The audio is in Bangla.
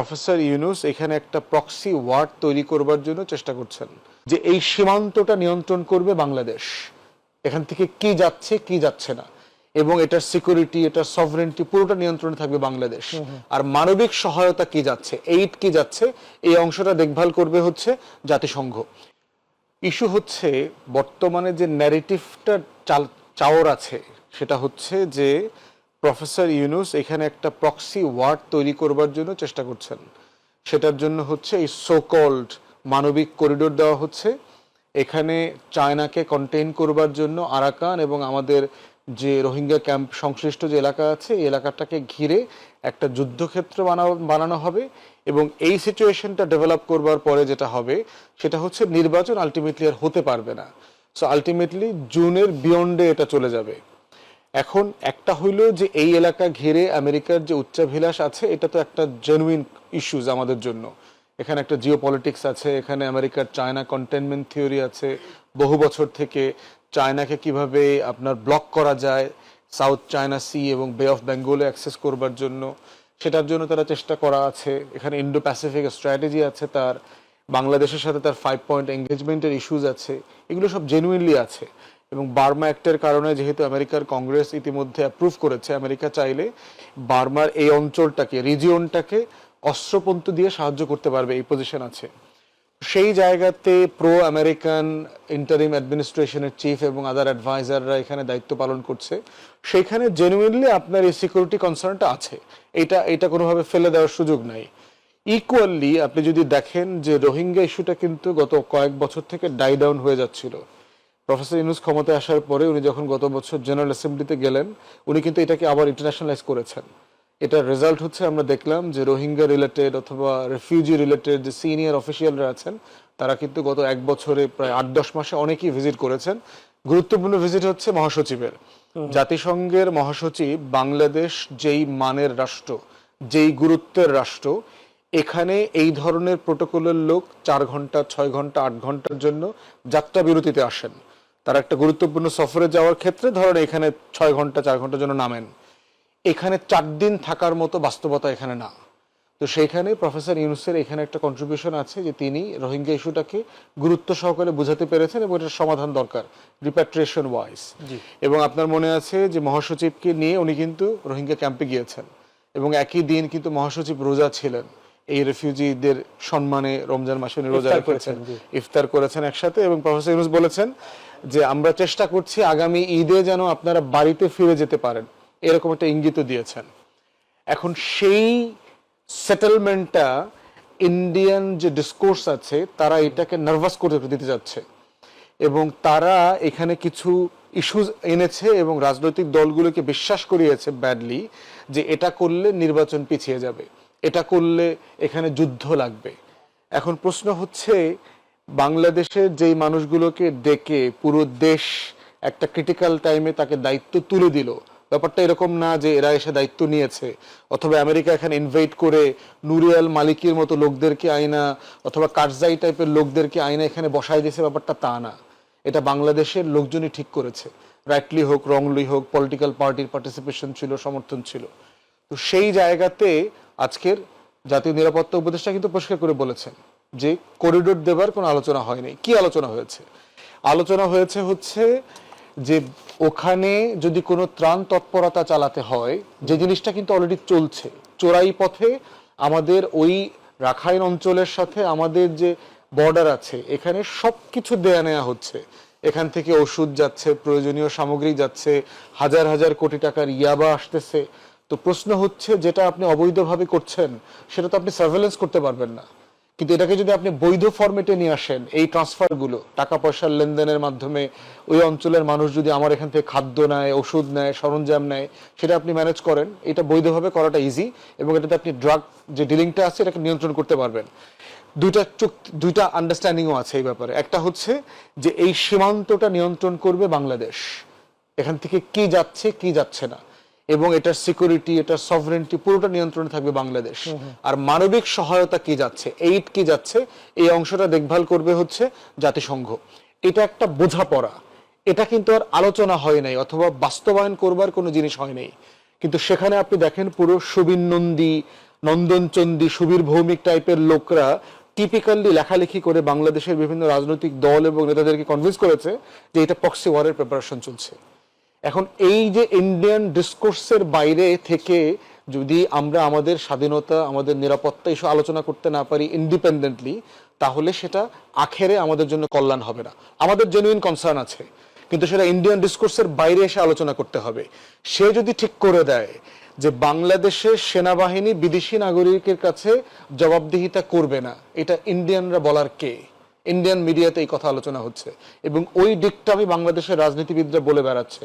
প্রফেসর ইউনুস এখানে একটা প্রক্সি ওয়ার্ড তৈরি করবার জন্য চেষ্টা করছেন যে এই সীমান্তটা নিয়ন্ত্রণ করবে বাংলাদেশ। এখান থেকে কি যাচ্ছে কি যাচ্ছে না। এবং এটার সিকিউরিটি এটার সভরেন্টি পুরোটা নিয়ন্ত্রণে থাকবে বাংলাদেশ। আর মানবিক সহায়তা কি যাচ্ছে এইড কি যাচ্ছে এই অংশটা দেখভাল করবে হচ্ছে জাতিসংঘ। ইস্যু হচ্ছে বর্তমানে যে ন্যারেটিভটা চাল চাওয়ার আছে সেটা হচ্ছে যে প্রফেসর ইউনুস এখানে একটা প্রক্সি ওয়ার্ড তৈরি করবার জন্য চেষ্টা করছেন। সেটার জন্য হচ্ছে এই সোকল্ড মানবিক করিডোর দেওয়া হচ্ছে। এখানে চায়নাকে কন্টেইন করবার জন্য আরাকান এবং আমাদের যে রোহিঙ্গা ক্যাম্প সংশ্লিষ্ট যে এলাকা আছে, এই এলাকাটাকে ঘিরে একটা যুদ্ধক্ষেত্র বানানো বানানো হবে এবং এই সিচুয়েশনটা ডেভেলপ করবার পরে যেটা হবে, সেটা হচ্ছে নির্বাচন আলটিমেটলি আর হতে পারবে না। সো আলটিমেটলি জুনের বিয়ন্ডে এটা চলে যাবে। এখন একটা হইল যে এই এলাকা ঘিরে আমেরিকার যে উচ্চাভিলাষ আছে, এটা তো একটা জেনুইন ইস্যুজ আমাদের জন্য। এখানে একটা জিও পলিটিক্স আছে, এখানে আমেরিকার চায়না কন্টেনমেন্ট থিওরি আছে। বহু বছর থেকে চায়নাকে কীভাবে আপনার ব্লক করা যায় সাউথ চায়না সি এবং বে অফ বেঙ্গলে অ্যাক্সেস করবার জন্য। সেটার জন্য তারা চেষ্টা করা আছে। এখানে ইন্ডো প্যাসিফিক স্ট্র্যাটেজি আছে তার। বাংলাদেশের সাথে তার ফাইভ পয়েন্ট এঙ্গেজমেন্টের ইস্যুজ আছে। এগুলো সব জেনুইনলি আছে। এবং বার্মা অ্যাক্টের কারণে যেহেতু আমেরিকার কংগ্রেস ইতিমধ্যে অ্যাপ্রুভ করেছে, আমেরিকা চাইলে বার্মার এই অঞ্চলটাকে রিজিয়নটাকে অস্ত্রপন্তু দিয়ে সাহায্য করতে পারবে, এই পজিশন আছে। সেই জায়গাতে প্রো আমেরিকান ইন্টারিম অ্যাডমিনিস্ট্রেশনের চিফ এবং আদার অ্যাডভাইজাররা এখানে দায়িত্ব পালন করছে। সেখানে জেনুইনলি আপনার এই সিকিউরিটি কনসার্নটা আছে। এটা এটা কোনোভাবে ফেলে দেওয়ার সুযোগ নাই। ইকুয়ালি আপনি যদি দেখেন যে রোহিঙ্গা ইস্যুটা কিন্তু গত কয়েক বছর থেকে ডাই ডাউন হয়ে যাচ্ছিল। প্রফেসর ইউনুস ক্ষমতায় আসার পরে উনি যখন গত বছর জেনারেল অ্যাসেম্বলিতে গেলেন উনি কিন্তু এটাকে আবার ইন্টারন্যাশনালাইজ করেছেন। এটার রেজাল্ট হচ্ছে আমরা দেখলাম যে রোহিঙ্গা রিলেটেড অথবা রেফিউজি রিলেটেড যে সিনিয়র অফিসিয়ালরা আছেন তারা কিন্তু গত এক বছরে প্রায় আট দশ মাসে অনেকেই ভিজিট করেছেন। গুরুত্বপূর্ণ ভিজিট হচ্ছে মহাসচিবের। জাতিসংঘের মহাসচিব বাংলাদেশ যেই মানের রাষ্ট্র যেই গুরুত্বের রাষ্ট্র এখানে এই ধরনের প্রোটোকলের লোক চার ঘণ্টা ছয় ঘণ্টা আট ঘণ্টার জন্য যাত্রা বিরতিতে আসেন। তারা একটা গুরুত্বপূর্ণ সফরে যাওয়ার ক্ষেত্রে ধরেন এখানে ছয় ঘণ্টা চার ঘণ্টার জন্য নামেন। এখানে চার দিন থাকার মতো বাস্তবতা এখানে না। তো সেইখানে প্রফেসর ইউনুসের এখানে একটা কন্ট্রিবিউশন আছে যে তিনি রোহিঙ্গা ইস্যুটাকে গুরুত্ব সহকারে বুঝাতে পেরেছেন এবং এটার সমাধান দরকার রিপ্যাট্রিয়েশন ওয়াইজ এবং আপনার মনে আছে যে মহাসচিবকে নিয়ে উনি কিন্তু রোহিঙ্গা ক্যাম্পে গিয়েছেন এবং একই দিন কিন্তু মহাসচিব রোজা ছিলেন। এই রেফিউজিদের সম্মানে রমজান মাসে উনি রোজা রেখেছেন করেছেন, ইফতার করেছেন একসাথে এবং প্রফেসর ইউনুস বলেছেন যে আমরা চেষ্টা করছি আগামী ঈদে যেন আপনারা বাড়িতে ফিরে যেতে পারেন। এরকম একটা ইঙ্গিত দিয়েছেন। এখন সেই সেটেলমেন্টটা ইন্ডিয়ান যে ডিসকোর্স আছে তারা এটাকে নার্ভাস করে দিতে যাচ্ছে এবং তারা এখানে কিছু ইস্যুজ এনেছে এবং রাজনৈতিক দলগুলোকে বিশ্বাস করিয়েছে ব্যাডলি যে এটা করলে নির্বাচন পিছিয়ে যাবে। এটা করলে এখানে যুদ্ধ লাগবে। এখন প্রশ্ন হচ্ছে, বাংলাদেশের যেই মানুষগুলোকে ডেকে পুরো দেশ একটা ক্রিটিক্যাল টাইমে তাকে দায়িত্ব তুলে দিল, ব্যাপারটা এরকম না যে এরা এসে দায়িত্ব নিয়েছে। অথবা আমেরিকা এখানে ইনভাইট করে নুরিয়াল মালিকের মতো লোকদেরকে আয়না, অথবা কারজাই টাইপের লোকদেরকে আয়না এখানে বসায় দিয়েছে, ব্যাপারটা তা না। এটা বাংলাদেশের লোকজনই ঠিক করেছে। রাইটলি হোক রংলি হোক পলিটিক্যাল পার্টির পার্টিসিপেশন ছিল, সমর্থন ছিল। তো সেই জায়গাতে আজকের জাতীয় নিরাপত্তা উপদেষ্টা কিন্তু পরিষ্কার করে বলেছেন যে করিডোর দেবার কোনো আলোচনা হয়নি। কি আলোচনা হয়েছে? আলোচনা হয়েছে হচ্ছে যে ওখানে যদি কোনো ত্রাণ তৎপরতা চালাতে হয়, যে জিনিসটা কিন্তু অলরেডি চলছে। চোরাই পথে আমাদের ওই রাখাইন অঞ্চলের সাথে আমাদের যে বর্ডার আছে, এখানে সব কিছু দেয়া নেওয়া হচ্ছে। এখান থেকে ওষুধ যাচ্ছে, প্রয়োজনীয় সামগ্রী যাচ্ছে, হাজার হাজার কোটি টাকার ইয়াবা আসতেছে। তো প্রশ্ন হচ্ছে যেটা আপনি অবৈধভাবে করছেন, সেটা তো আপনি সার্ভেলেন্স করতে পারবেন না। কিন্তু এটাকে যদি আপনি বৈধ ফরম্যাটে নিয়ে আসেন, এই ট্রান্সফারগুলো টাকা পয়সার লেনদেনের মাধ্যমে ওই অঞ্চলের মানুষ যদি আমার এখান থেকে খাদ্য নেয়, ওষুধ নেয়, সরঞ্জাম নেয়, সেটা আপনি ম্যানেজ করেন, এটা বৈধভাবে করাটা ইজি এবং এটাতে আপনি ড্রাগ যে ডিলিংটা আছে, এটাকে নিয়ন্ত্রণ করতে পারবেন। দুইটা চুক্তি দুইটা আন্ডারস্ট্যান্ডিংও আছে এই ব্যাপারে। একটা হচ্ছে যে এই সীমান্তটা নিয়ন্ত্রণ করবে বাংলাদেশ। এখান থেকে কি যাচ্ছে কি যাচ্ছে না। এবং এটার সিকিউরিটি এটার সভরেন্টি পুরোটা নিয়ন্ত্রণে থাকবে বাংলাদেশ। আর মানবিক সহায়তা কি যাচ্ছে? এইড কি যাচ্ছে? এই অংশটা দেখভাল করবে হচ্ছে জাতিসংঘ। এটা একটা বোঝাপড়া। এটা কিন্তু আর আলোচনা হয় নাই অথবা বাস্তবায়ন করবার কোনো জিনিস হয় নাই। কিন্তু সেখানে আপনি দেখেন পুরো সুবিন নন্দী নন্দনচন্দি সুবীর ভৌমিক টাইপের লোকরা টিপিক্যালি লেখালেখি করে বাংলাদেশের বিভিন্ন রাজনৈতিক দল এবং নেতাদেরকে কনভিন্স করেছে যে এটা পক্সি ওয়ারের প্রিপারেশন চলছে। এখন এই যে ইন্ডিয়ান ডিসকোর্সের বাইরে থেকে যদি আমরা আমাদের স্বাধীনতা, আমাদের নিরাপত্তা এসব আলোচনা করতে না পারি ইন্ডিপেন্ডেন্টলি তাহলে সেটা আখেরে আমাদের জন্য কল্যাণ হবে না। আমাদের জেনুইন কনসার্ন আছে, কিন্তু সেটা ইন্ডিয়ান ডিসকোর্সের বাইরে এসে আলোচনা করতে হবে। সে যদি ঠিক করে দেয় যে বাংলাদেশের সেনাবাহিনী বিদেশি নাগরিকের কাছে জবাবদিহিতা করবে না, এটা ইন্ডিয়ানরা বলার কে? ইন্ডিয়ান মিডিয়াতে এই কথা আলোচনা হচ্ছে এবং ওই দিকটা আমি বাংলাদেশের রাজনীতিবিদরা বলে বেড়াচ্ছে।